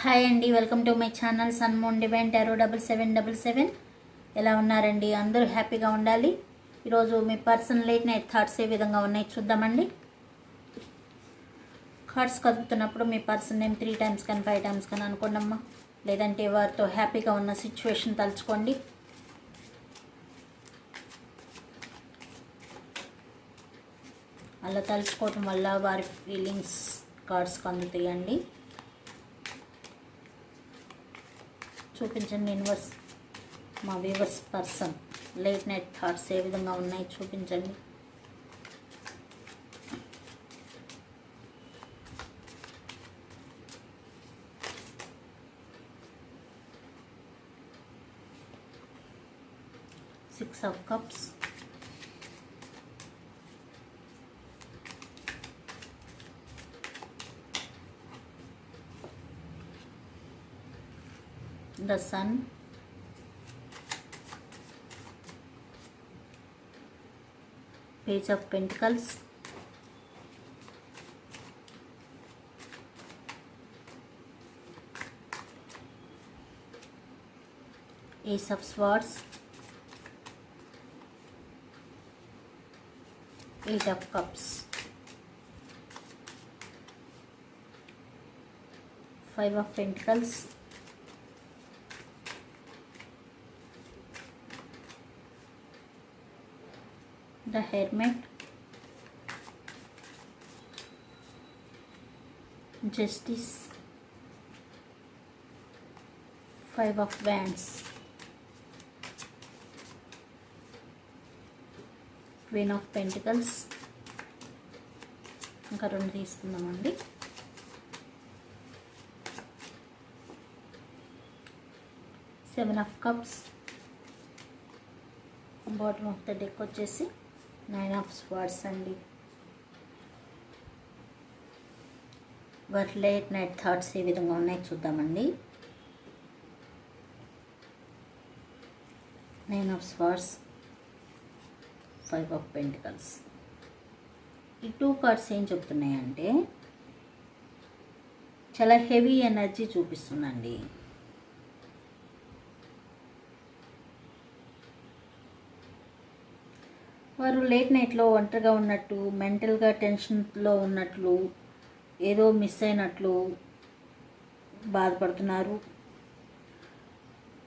Hi అండి welcome to my channel Sunmoon divine tarot double seven double seven. ఎలా ఉన్నారండి? అందరూ హ్యాపీగా ఉండాలి. ఈరోజు మీ పర్సన్ లేట్ నైట్ థాట్స్ ఏ విధంగా ఉన్నాయి చూద్దామండి. కార్డ్స్ కదుపుతున్నప్పుడు మీ పర్సన్ నేమ్ త్రీ టైమ్స్ కానీ ఫైవ్ టైమ్స్ కానీ అనుకోండమ్మా. లేదంటే వారితో హ్యాపీగా ఉన్న సిచ్యువేషన్ తలుచుకోండి. అలా తలుచుకోవటం వల్ల వారి ఫీలింగ్స్ కార్డ్స్ అందుతాయండి. చూపించండి యూనివర్స్ మా viewers person late night thoughts ఏ విధంగా ఉన్నాయి చూపించండి. Six of cups the sun page of pentacles ace of swords eight of cups five of pentacles the hermit justice five of wands queen of pentacles ఇంకా రెండు తీసుకుందామండి seven of cups bottom of the deck వచ్చేసి nine of swords అండి. వాటి late night thoughts ఏ విధంగా ఉన్నాయి చూద్దామండి. Nine of swords five of pentacles. ఈ టూ కార్డ్స్ ఏం చెప్తున్నాయంటే చాలా హెవీ ఎనర్జీ చూపిస్తుందండి. వారు లేట్ నైట్లో ఒంటరిగా ఉన్నట్టు మెంటల్గా టెన్షన్లో ఉన్నట్లు ఏదో మిస్ అయినట్లు బాధపడుతున్నారు.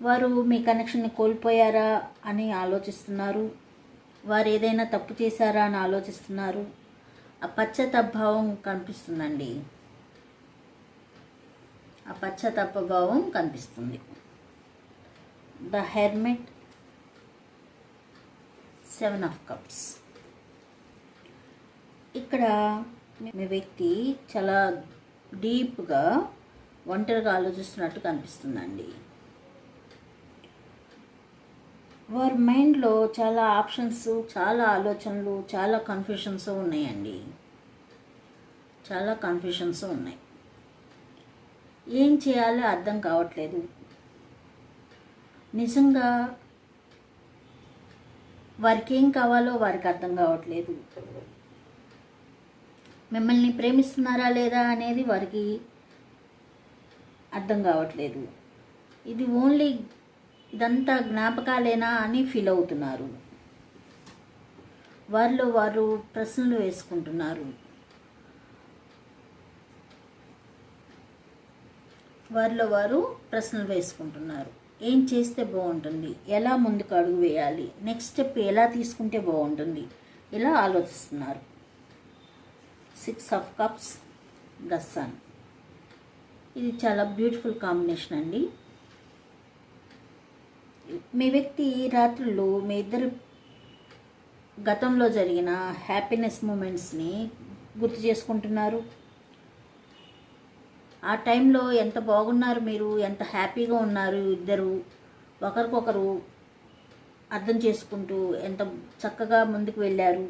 వారు మీ కనెక్షన్ని కోల్పోయారా అని ఆలోచిస్తున్నారు. వారు ఏదైనా తప్పు చేశారా అని ఆలోచిస్తున్నారు. ఆ పశ్చాత్తాపభావం కనిపిస్తుందండి. ఆ పశ్చాత్తాపభావం కనిపిస్తుంది. The hermit seven of cups ఇక్కడ మీ వ్యక్తి చాలా డీప్గా ఒంటరిగా ఆలోచిస్తున్నట్టు కనిపిస్తుందండి. వారి మైండ్లో చాలా ఆప్షన్స్ చాలా ఆలోచనలు చాలా కన్ఫ్యూషన్స్ ఉన్నాయండి. చాలా కన్ఫ్యూషన్స్ ఉన్నాయి. ఏం చేయాలో అర్థం కావట్లేదు. నిజంగా వారికి ఏం కావాలో వారికి అర్థం కావట్లేదు. మిమ్మల్ని ప్రేమిస్తున్నారా లేదా అనేది వారికి అర్థం కావట్లేదు. ఇది ఓన్లీ ఇదంతా జ్ఞాపకాలేనా అని ఫీల్ అవుతున్నారు. వారిలో వారు ప్రశ్నలు వేసుకుంటున్నారు. వారిలో వారు ప్రశ్నలు వేసుకుంటున్నారు. ఏం చేస్తే బాగుంటుంది? ఎలా ముందుకు అడుగు వేయాలి? నెక్స్ట్ స్టెప్ ఎలా తీసుకుంటే బాగుంటుంది? ఇలా ఆలోచిస్తున్నారు. Six of cups the sun ఇది చాలా బ్యూటిఫుల్ కాంబినేషన్ అండి. మీ వ్యక్తి రాత్రులు మీ ఇద్దరు గతంలో జరిగిన హ్యాపీనెస్ మూమెంట్స్ని గుర్తు చేసుకుంటున్నారు? ఆ టైంలో ఎంత బాగున్నారు మీరు ఎంత హ్యాపీగా ఉన్నారు ఇద్దరు? ఒకరికొకరు అర్థం చేసుకుంటూ ఎంత చక్కగా ముందుకు వెళ్ళారు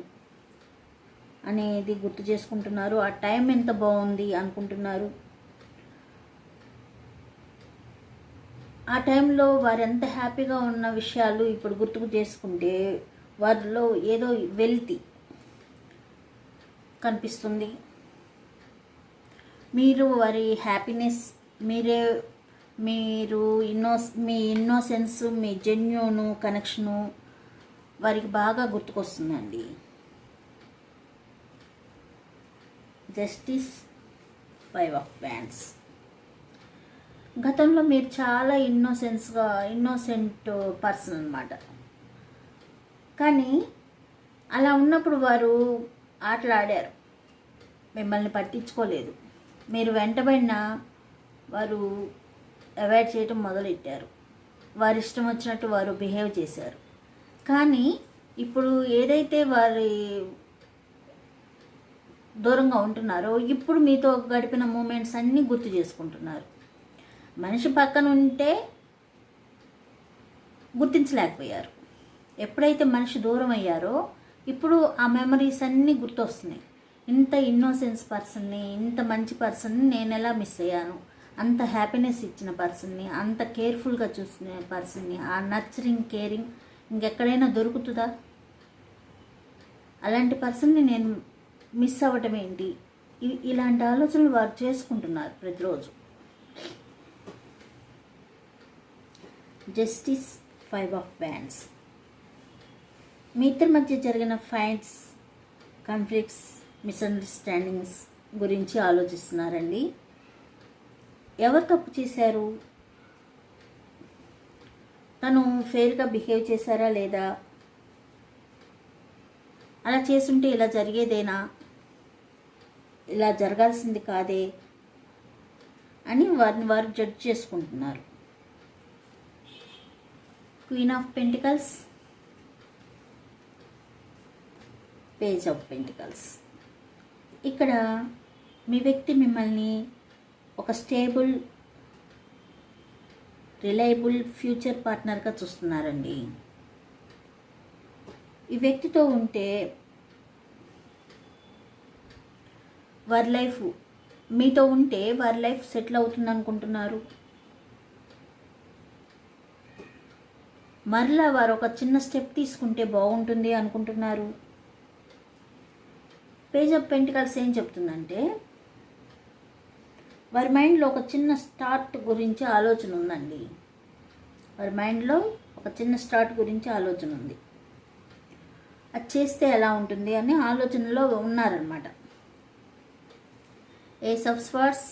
అనేది గుర్తు చేసుకుంటున్నారు. ఆ టైం ఎంత బాగుంది అనుకుంటున్నారు. ఆ టైంలో వారు ఎంత హ్యాపీగా ఉన్న విషయాలు ఇప్పుడు గుర్తుకు చేసుకుంటే వారిలో ఏదో వెల్తి కనిపిస్తుంది. మీరు వారి హ్యాపీనెస్ మీరే మీరు ఇన్నో మీ ఇన్నోసెన్స్ మీ జెన్యూను కనెక్షను వారికి బాగా గుర్తుకొస్తుందండి. జస్టిస్ ఫైవ్ ఆఫ్ బ్యాండ్స్ గతంలో మీరు చాలా ఇన్నోసెన్స్గా ఇన్నోసెంట్ పర్సన్ అనమాట కానీ అలా ఉన్నప్పుడు వారు ఆటలు ఆడారు మిమ్మల్ని పట్టించుకోలేదు. మీరు వెంటబడిన వారు అవాయిడ్ చేయటం మొదలెట్టారు. వారి ఇష్టం వచ్చినట్టు వారు బిహేవ్ చేశారు. కానీ ఇప్పుడు ఏదైతే వారి దూరంగా ఉంటున్నారో ఇప్పుడు మీతో గడిపిన మూమెంట్స్ అన్నీ గుర్తు చేసుకుంటున్నారు. మనిషి పక్కన ఉంటే గుర్తించలేకపోయారు. ఎప్పుడైతే మనిషి దూరం అయ్యారో ఇప్పుడు ఆ మెమరీస్ అన్నీ గుర్తొస్తున్నాయి. ఇంత ఇన్నోసెన్స్ పర్సన్ని ఇంత మంచి పర్సన్ని నేను ఎలా మిస్ అయ్యాను? అంత హ్యాపీనెస్ ఇచ్చిన పర్సన్ని అంత కేర్ఫుల్గా చూసిన పర్సన్ని ఆ నర్చరింగ్ కేరింగ్ ఇంకెక్కడైనా దొరుకుతుందా? అలాంటి పర్సన్ని నేను మిస్ అవ్వటం ఏంటి? ఇ- ఇలాంటి ఆలోచనలు వారు చేసుకుంటున్నారు ప్రతిరోజు. జస్టిస్ ఫైవ్ ఆఫ్ బ్యాండ్స్ మీ ఇద్దరి మధ్య జరిగిన ఫైట్స్ కాన్ఫ్లిక్ట్స్ మిస్అండర్స్టాండింగ్స్ గురించి ఆలోచిస్తున్నారండి. ఎవరు తప్పు చేశారు? తను ఫెయిర్గా బిహేవ్ చేశారా లేదా? అలా చేస్తుంటే ఇలా జరిగేదేనా? ఇలా జరగాల్సింది కాదే? అని వారిని వారు జడ్జ్ చేసుకుంటున్నారు. Queen of pentacles page of pentacles ఇక్కడ మీ వ్యక్తి మిమ్మల్ని ఒక స్టేబుల్ రిలయబుల్ ఫ్యూచర్ పార్ట్నర్గా చూస్తున్నారండి. ఈ వ్యక్తితో ఉంటే వారి లైఫ్ మీతో ఉంటే వారి లైఫ్ సెటిల్ అవుతుంది అనుకుంటున్నారు మరలా వారు ఒక చిన్న స్టెప్ తీసుకుంటే బాగుంటుంది అనుకుంటున్నారు. పేజ్ ఆఫ్ పెంటికల్స్ ఏం చెప్తుందంటే వారి మైండ్లో ఒక చిన్న స్టార్ట్ గురించి ఆలోచన ఉందండి. వారి మైండ్లో ఒక చిన్న స్టార్ట్ గురించి ఆలోచన ఉంది. అది చేస్తే ఎలా ఉంటుంది అని ఆలోచనలో ఉన్నారనమాట ace of swords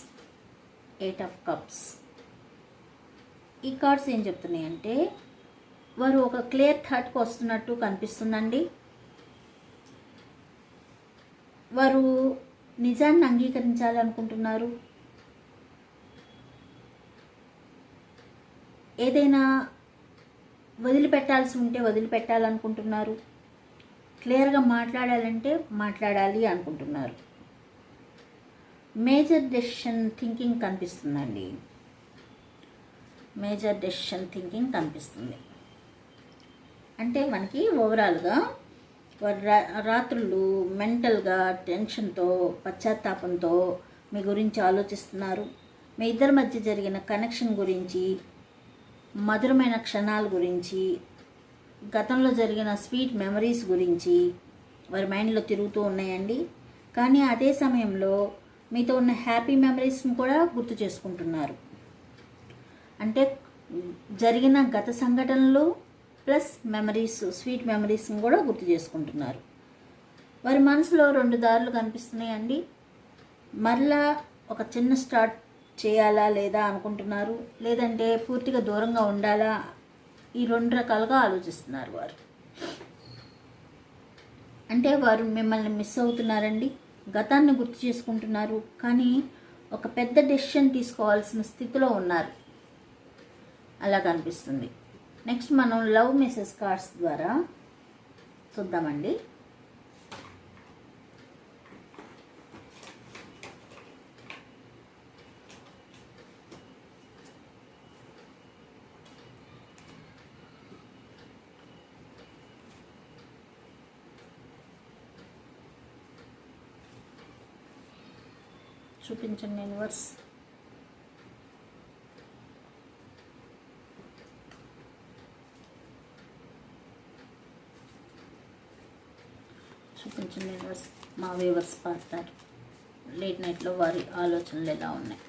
eight of cups ఈ కార్డ్స్ ఏం చెప్తున్నాయంటే వారు ఒక క్లియర్ థాట్కి వస్తున్నట్టు కనిపిస్తుందండి. వారు నిజాన్ని అంగీకరించాలనుకుంటున్నారు. ఏదైనా వదిలిపెట్టాల్సి ఉంటే వదిలిపెట్టాలనుకుంటున్నారు. క్లియర్గా మాట్లాడాలంటే మాట్లాడాలి అనుకుంటున్నారు. మేజర్ డెసిషన్ థింకింగ్ కనిపిస్తుందండి. మేజర్ డెసిషన్ థింకింగ్ కనిపిస్తుంది. అంటే మనకి ఓవరాల్గా రాత్రులు మెంటల్గా టెన్షన్తో పశ్చాత్తాపంతో మీ గురించి ఆలోచిస్తున్నారు. మీ ఇద్దరి మధ్య జరిగిన కనెక్షన్ గురించి మధురమైన క్షణాల గురించి గతంలో జరిగిన స్వీట్ మెమరీస్ గురించి వారి మైండ్లో తిరుగుతూ ఉన్నాయండి. కానీ అదే సమయంలో మీతో ఉన్న హ్యాపీ మెమరీస్ని కూడా గుర్తు చేసుకుంటున్నారు. అంటే జరిగిన గత సంఘటనలు ప్లస్ మెమరీస్ స్వీట్ మెమరీస్ని కూడా గుర్తు చేసుకుంటున్నారు. వారి మనసులో రెండు దారులు కనిపిస్తున్నాయండి. మరలా ఒక చిన్న స్టార్ట్ చేయాలా లేదా అనుకుంటున్నారు? లేదంటే పూర్తిగా దూరంగా ఉండాలా? ఈ రెండు రకాలుగా ఆలోచిస్తున్నారు వారు. అంటే వారు మిమ్మల్ని మిస్ అవుతున్నారండి. గతాన్ని గుర్తు చేసుకుంటున్నారు. కానీ ఒక పెద్ద డెసిషన్ తీసుకోవాల్సిన స్థితిలో ఉన్నారు. అలా కనిపిస్తుంది. నెక్స్ట్ మనం లవ్ మెసేజ్ కార్డ్స్ ద్వారా చూద్దామండి. చూపించండి యూనివర్స్ మా వ్యూవర్స్ పడతారు. లేట్ నైట్లో వారి ఆలోచనలు ఎలా ఉన్నాయి?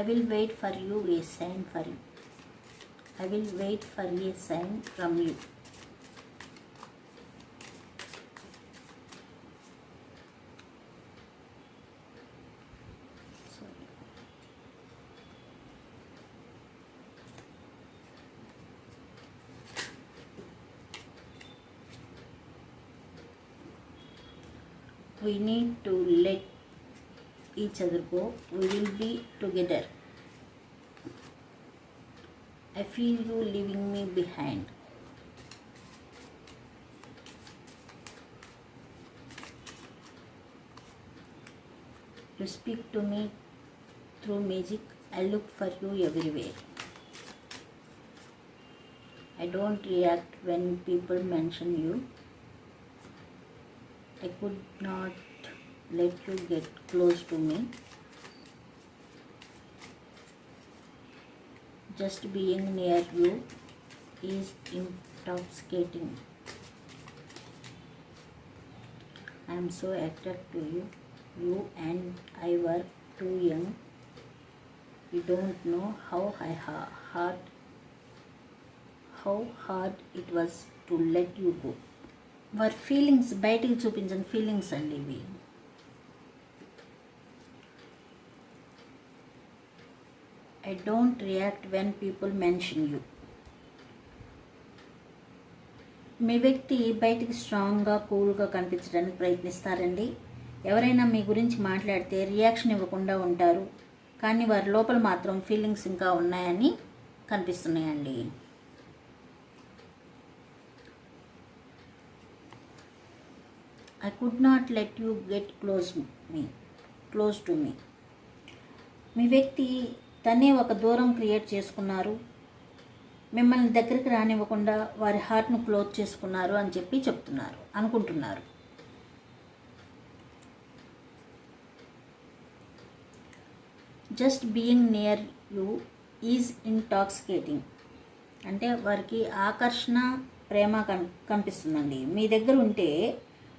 I will wait for you a sign for you I will wait for a sign from you We need to let each other go. We will be together. I feel you leaving me behind. You speak to me through magic. I look for you everywhere. I don't react when people mention you. I could not let you get close to me. Just being near you is intoxicating. I am so attracted to you. You and I were too young. You don't know how I ha- hard how hard it was to let you go. వారి feelings బయటికి చూపించని feelings అండి ఇవి. I don't react when people mention you మీ వ్యక్తి బయటికి స్ట్రాంగ్గా కూల్గా కనిపించడానికి ప్రయత్నిస్తారండి. ఎవరైనా మీ గురించి మాట్లాడితే రియాక్షన్ ఇవ్వకుండా ఉంటారు. కానీ వారి లోపల మాత్రం ఫీలింగ్స్ ఇంకా ఉన్నాయని కనిపిస్తున్నాయండి. I could not let you get close me close to me మీ వ్యక్తి తనే ఒక దూరం క్రియేట్ చేసుకున్నారు. మిమ్మల్ని దగ్గరికి రానివ్వకుండా వారి హార్ట్ను క్లోజ్ చేసుకున్నారు అని చెప్పి చెప్తున్నారు అనుకుంటున్నారు. Just being near you is intoxicating అంటే వారికి ఆకర్షణ ప్రేమ కన్ కనిపిస్తుందండి. మీ దగ్గర ఉంటే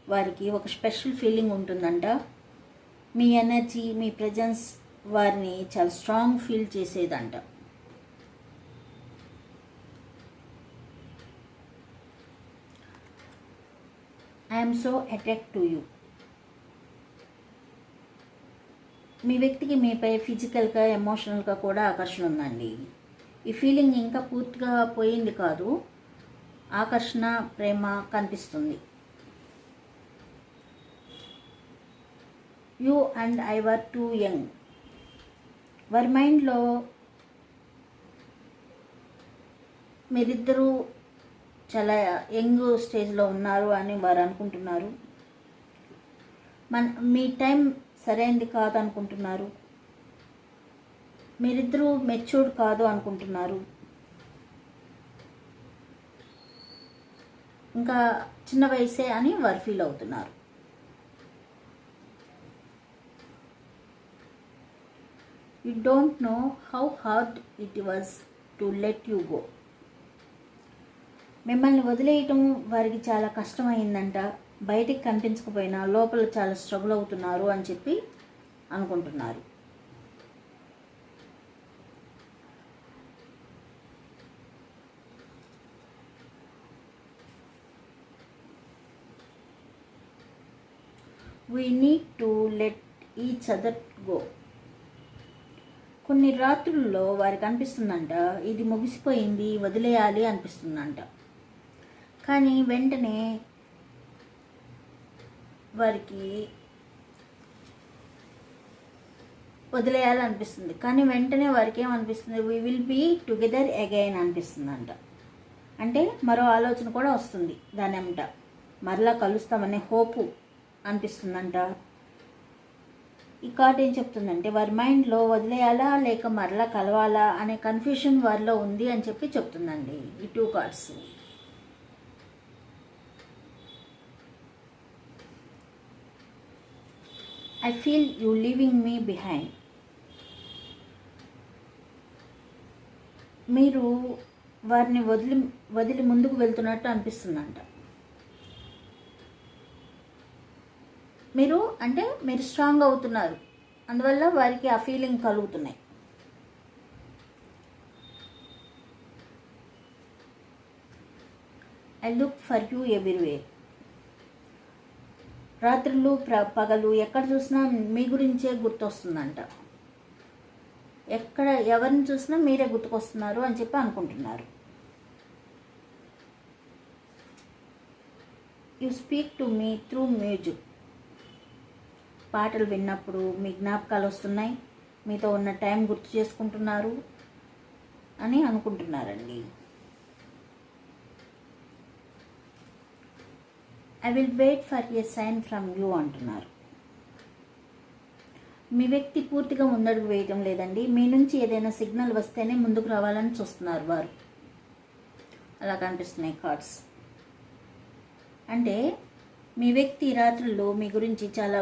వారికి ఒక స్పెషల్ ఫీలింగ్ ఉంటుందంట. మీ ఎనర్జీ మీ ప్రజెన్స్ వారిని చాలా strong feel చేసేదంట. I'm so attract to you మీ వ్యక్తికి మీపై ఫిజికల్గా ఎమోషనల్గా కూడా ఆకర్షణ ఉందండి. ఈ ఫీలింగ్ ఇంకా పూర్తిగా పోయింది కాదు. ఆకర్షణ ప్రేమ కనిపిస్తుంది. You and I were too young. వర్ మైండ్లో మీరిద్దరూ చాలా యంగ్ స్టేజ్లో ఉన్నారు అని వారు అనుకుంటున్నారు. మన మీ టైం సరైనది కాదు అనుకుంటున్నారు. మీరిద్దరూ మెచ్యూర్డ్ కాదు అనుకుంటున్నారు. ఇంకా చిన్న వయసే అని వారు ఫీల్ అవుతున్నారు. You don't know how hard it was to let you go మిమ్మల్ని వదిలేయటం వారికి చాలా కష్టమైందంట. బయటికి కనిపించకపోయినా లోపల చాలా స్ట్రగుల్ అవుతున్నారు అని చెప్పి అనుకుంటున్నారు. We need to let each other go కొన్ని రాత్రుల్లో వారికి అనిపిస్తుందంట ఇది ముగిసిపోయింది వదిలేయాలి అనిపిస్తుందంట. కానీ వెంటనే వారికి వదిలేయాలనిపిస్తుంది. కానీ వెంటనే వారికి ఏమనిపిస్తుంది? We will be together again అనిపిస్తుందంట. అంటే మరో ఆలోచన కూడా వస్తుంది దాని ఏమిట మరలా కలుస్తామనే హోపు అనిపిస్తుందంట ఈ కార్డ్ ఏం చెప్తుందంటే వారి మైండ్లో వదిలేయాలా? లేక మరలా కలవాలా? అనే కన్ఫ్యూషన్ వారిలో ఉంది అని చెప్పి చెప్తుందండి ఈ two cards I feel you leaving me behind మీరు వారిని వదిలి వదిలి ముందుకు వెళ్తున్నట్టు అనిపిస్తుందంట. మీరు అంటే మీరు స్ట్రాంగ్ అవుతున్నారు. అందువల్ల వారికి ఆ ఫీలింగ్ కలుగుతున్నాయి. I look for you everywhere రాత్రులు ప్ర పగలు ఎక్కడ చూసినా మీ గురించే గుర్తొస్తుందంట. ఎక్కడ ఎవరిని చూసినా మీరే గుర్తుకొస్తున్నారు అని చెప్పి అనుకుంటున్నారు. You speak to me through music పాటలు విన్నప్పుడు మీ జ్ఞాపకాలు వస్తున్నాయి? మీతో ఉన్న టైం గుర్తు చేసుకుంటున్నారు? అని అనుకుంటున్నారండి. I will wait for a sign from you అంటున్నారు. మీ వ్యక్తి పూర్తిగా ముందడుగు వేయటం లేదండి. మీ నుంచి ఏదైనా సిగ్నల్ వస్తేనే ముందుకు రావాలని చూస్తున్నారు వారు. అలా కనిపిస్తున్నాయి కార్డ్స్. అంటే మీ వ్యక్తి రాత్రుల్లో మీ గురించి చాలా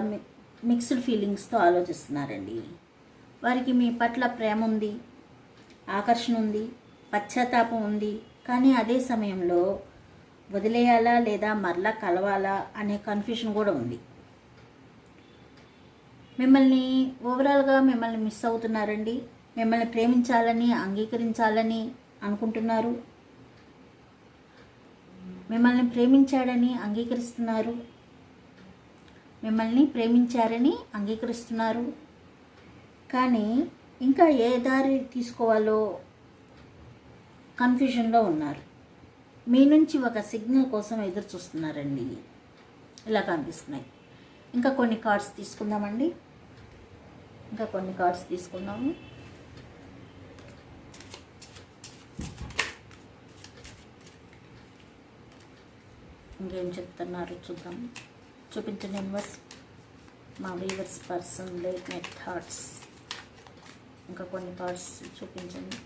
మిక్స్డ్ ఫీలింగ్స్తో ఆలోచిస్తున్నారండి. వారికి మీ పట్ల ప్రేమ ఉంది ఆకర్షణ ఉంది పశ్చాత్తాపం ఉంది. కానీ అదే సమయంలో వదిలేయాలా లేదా మరలా కలవాలా అనే కన్ఫ్యూషన్ కూడా ఉంది. మిమ్మల్ని ఓవరాల్గా మిమ్మల్ని మిస్ అవుతున్నారండి. మిమ్మల్ని ప్రేమించాలని అంగీకరించాలని అనుకుంటున్నారు. మిమ్మల్ని ప్రేమించాడని అంగీకరిస్తున్నారు. మిమ్మల్ని ప్రేమించారని అంగీకరిస్తున్నారు. కానీ ఇంకా ఏ దారి తీసుకోవాలో కన్ఫ్యూజన్లో ఉన్నారు. మీ నుంచి ఒక సిగ్నల్ కోసం ఎదురు చూస్తున్నారండి ఇలా కనిపిస్తున్నాయి. ఇంకా కొన్ని కార్డ్స్ తీసుకుందామండి. ఇంకా కొన్ని కార్డ్స్ తీసుకుందాము. ఇంకేం చెప్తున్నారు చూద్దాం. చూపించండి యూనివర్స్ మా weavers person late net thoughts ఇంకా కొన్ని కార్డ్స్ చూపించండి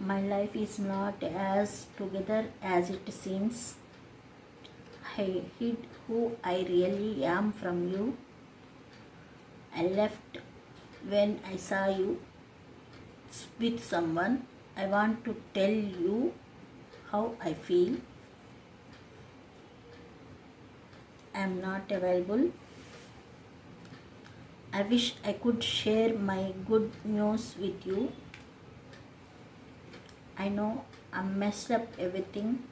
My life is not as together as it seems. I hid who I really am from you. I left when I saw you with someone. I want to tell you how I feel. I am not available. I wish I could share my good news with you. I know I messed up everything.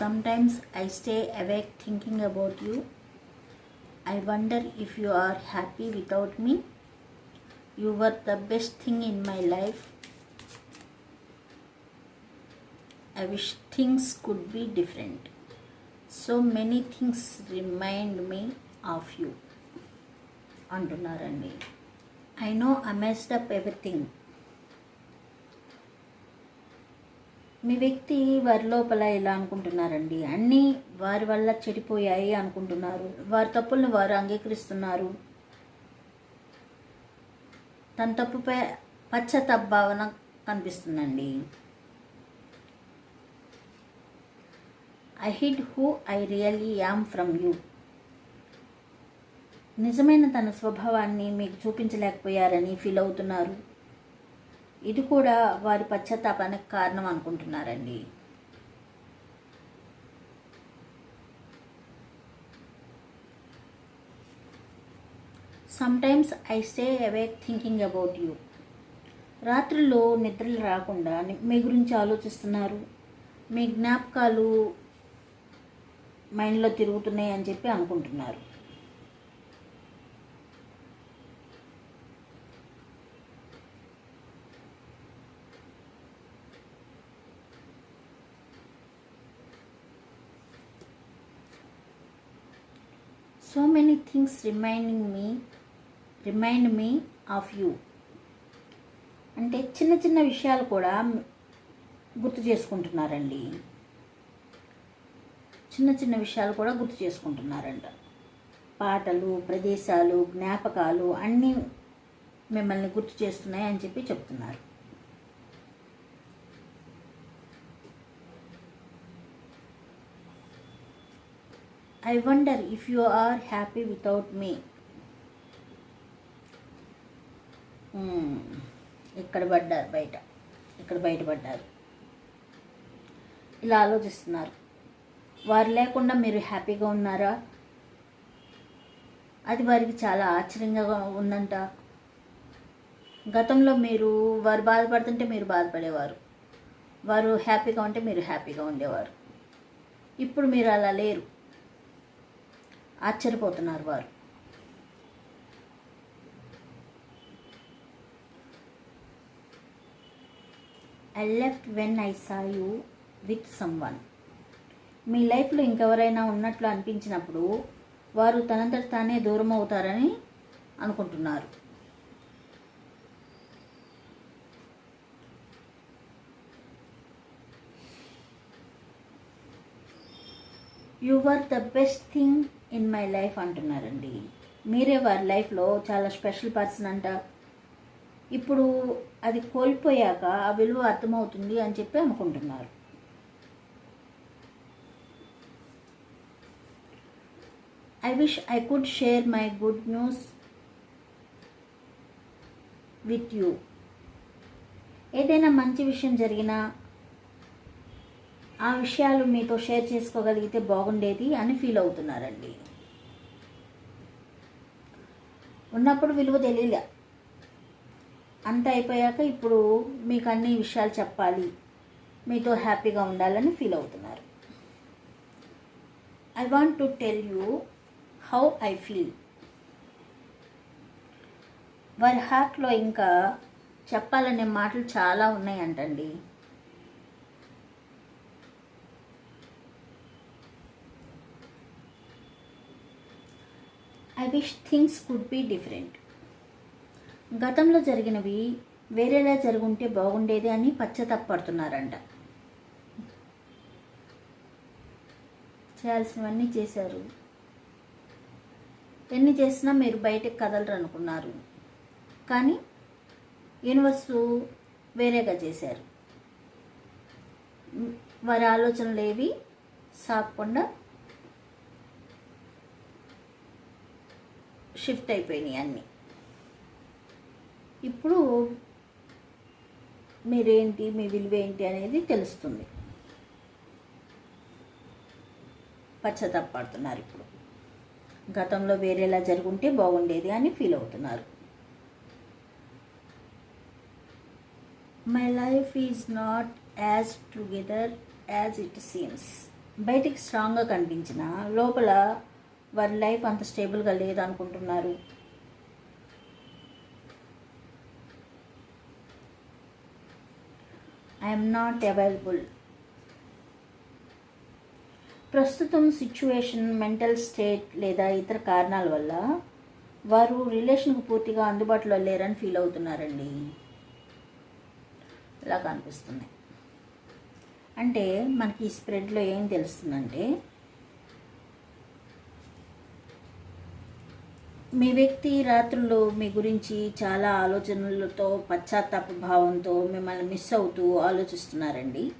Sometimes I stay awake thinking about you. I wonder if you are happy without me. You were the best thing in my life. I wish things could be different. So many things remind me of you. Anduna me. I know I messed up everything. మీ వ్యక్తి వారి లోపల ఎలా అనుకుంటున్నారండి? అన్నీ వారి వల్ల చెడిపోయాయి అనుకుంటున్నారు. వారి తప్పులను వారు అంగీకరిస్తున్నారు. తన తప్పుపై పశ్చాత్తాప భావన కనిపిస్తుందండి. I hid who I really am from you నిజమైన తన స్వభావాన్ని మీకు చూపించలేకపోయారని ఫీల్ అవుతున్నారు. ఇది కూడా వారి పశ్చాత్తాపానికి కారణం అనుకుంటున్నారండి. Sometimes I stay awake thinking about you రాత్రుల్లో నిద్రలు రాకుండా మీ గురించి ఆలోచిస్తున్నారు. మీ జ్ఞాపకాలు మైండ్లో తిరుగుతున్నాయి అని చెప్పి అనుకుంటున్నారు so many things reminding me remind me of you అంటే చిన్న చిన్న విషయాలు కూడా గుర్తు చేసుకుంటున్నారండి. చిన్న చిన్న విషయాలు కూడా గుర్తు చేసుకుంటున్నారంట. పాటలు ప్రదేశాలు జ్ఞాపకాలు అన్నీ మిమ్మల్ని గుర్తు చేస్తున్నాయి అని చెప్పి చెప్తున్నారు. I wonder if you are happy without me ఇక్కడ పడ్డారు బయట? ఇక్కడ బయటపడ్డారు ఇలా ఆలోచిస్తున్నారు. వారు లేకుండా మీరు హ్యాపీగా ఉన్నారా? అది వారికి చాలా ఆశ్చర్యంగా ఉందంట. గతంలో మీరు వారు బాధపడుతుంటే మీరు బాధపడేవారు. వారు హ్యాపీగా ఉంటే మీరు హ్యాపీగా ఉండేవారు. ఇప్పుడు మీరు అలా లేరు. ఆశ్చర్యపోతున్నారు వారు. I left when I saw you with someone మీ లైఫ్లో ఇంకెవరైనా ఉన్నట్లు అనిపించినప్పుడు వారు తనంతట తానే దూరం అవుతారని అనుకుంటున్నారు. You are the best thing in my life అంటున్నారండి. మీరే వారి లైఫ్లో చాలా స్పెషల్ పర్సన్ అంట? ఇప్పుడు అది కోల్పోయాక ఆ విలువ అర్థమవుతుంది అని చెప్పి అనుకుంటున్నారు. I wish I could share my good news with you ఏదైనా మంచి విషయం జరిగినా ఆ విషయాలు మీతో షేర్ చేసుకోగలిగితే బాగుండేది అని ఫీల్ అవుతున్నారండి. ఉన్నప్పుడు విలువ తెలియలే. అంత అయిపోయాక ఇప్పుడు మీకు అన్ని విషయాలు చెప్పాలి. మీతో హ్యాపీగా ఉండాలని ఫీల్ అవుతున్నారు. I want to tell you how I feel. వారి హార్ట్లో ఇంకా చెప్పాలనే మాటలు చాలా ఉన్నాయంటండి. I wish things could be different గతంలో జరిగినవి వేరేలా జరుగుంటే బాగుండేది అని పశ్చాత్తాపడుతున్నారంట చేయాల్సినవన్నీ చేశారు. ఎన్ని చేసినా మీరు బయటకు కదలరు అనుకున్నారు కానీ యూనివర్స్ వేరేగా చేశారు. వారి ఆలోచనలు ఏవి సాగకుండా షిఫ్ట్ అయిపోయినాయి అన్నీ. ఇప్పుడు మీరేంటి మీ విలువ ఏంటి అనేది తెలుస్తుంది. పశ్చాత్తాపడుతున్నారు ఇప్పుడు. గతంలో వేరేలా జరుగుంటే బాగుండేది అని ఫీల్ అవుతున్నారు. My life is not as together as it seems. బయటికి స్ట్రాంగ్గా కనిపించిన లోపల వారి లైఫ్ అంత స్టేబుల్గా లేదనుకుంటున్నారు. ఐఎమ్ నాట్ అవైలబుల్ ప్రస్తుతం సిచ్యువేషన్ మెంటల్ స్టేట్ లేదా ఇతర కారణాల వల్ల వారు రిలేషన్కు పూర్తిగా అందుబాటులో లేరని ఫీల్ అవుతున్నారండి. ఇలా కనిపిస్తుంది. అంటే మనకి ఈ స్ప్రెడ్లో ఏం తెలుస్తుందంటే మీ వ్యక్తి రాత్రుల్లో మీ గురించి చాలా ఆలోచనలతో పశ్చాత్తాప భావంతో మిమ్మల్ని మిస్ అవుతూ ఆలోచిస్తున్నారండి.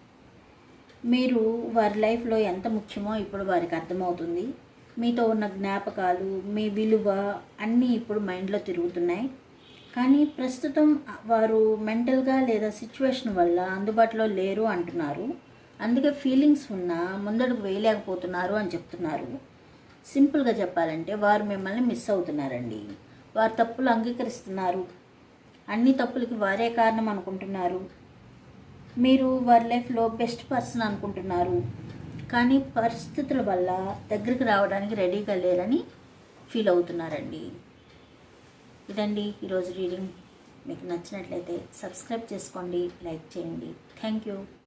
మీరు వారి లైఫ్లో ఎంత ముఖ్యమో ఇప్పుడు వారికి అర్థమవుతుంది. మీతో ఉన్న జ్ఞాపకాలు మీ విలువ అన్నీ ఇప్పుడు మైండ్లో తిరుగుతున్నాయి. కానీ ప్రస్తుతం వారు మెంటల్గా లేదా సిచ్యువేషన్ వల్ల అందుబాటులో లేరు అంటున్నారు. అందుకే ఫీలింగ్స్ ఉన్నా ముందడుగు వేయలేకపోతున్నారు అని చెప్తున్నారు. సింపుల్గా చెప్పాలంటే వారు మిమ్మల్ని మిస్ అవుతున్నారండి. వారు తప్పులు అంగీకరిస్తున్నారు. అన్ని తప్పులకి వారే కారణం అనుకుంటున్నారు. మీరు వారి లైఫ్లో బెస్ట్ పర్సన్ అనుకుంటున్నారు. కానీ పరిస్థితుల వల్ల దగ్గరికి రావడానికి రెడీగా లేరని ఫీల్ అవుతున్నారండి. ఇదండి ఈరోజు రీడింగ్. మీకు నచ్చినట్లయితే సబ్స్క్రైబ్ చేసుకోండి లైక్ చేయండి. Thank you.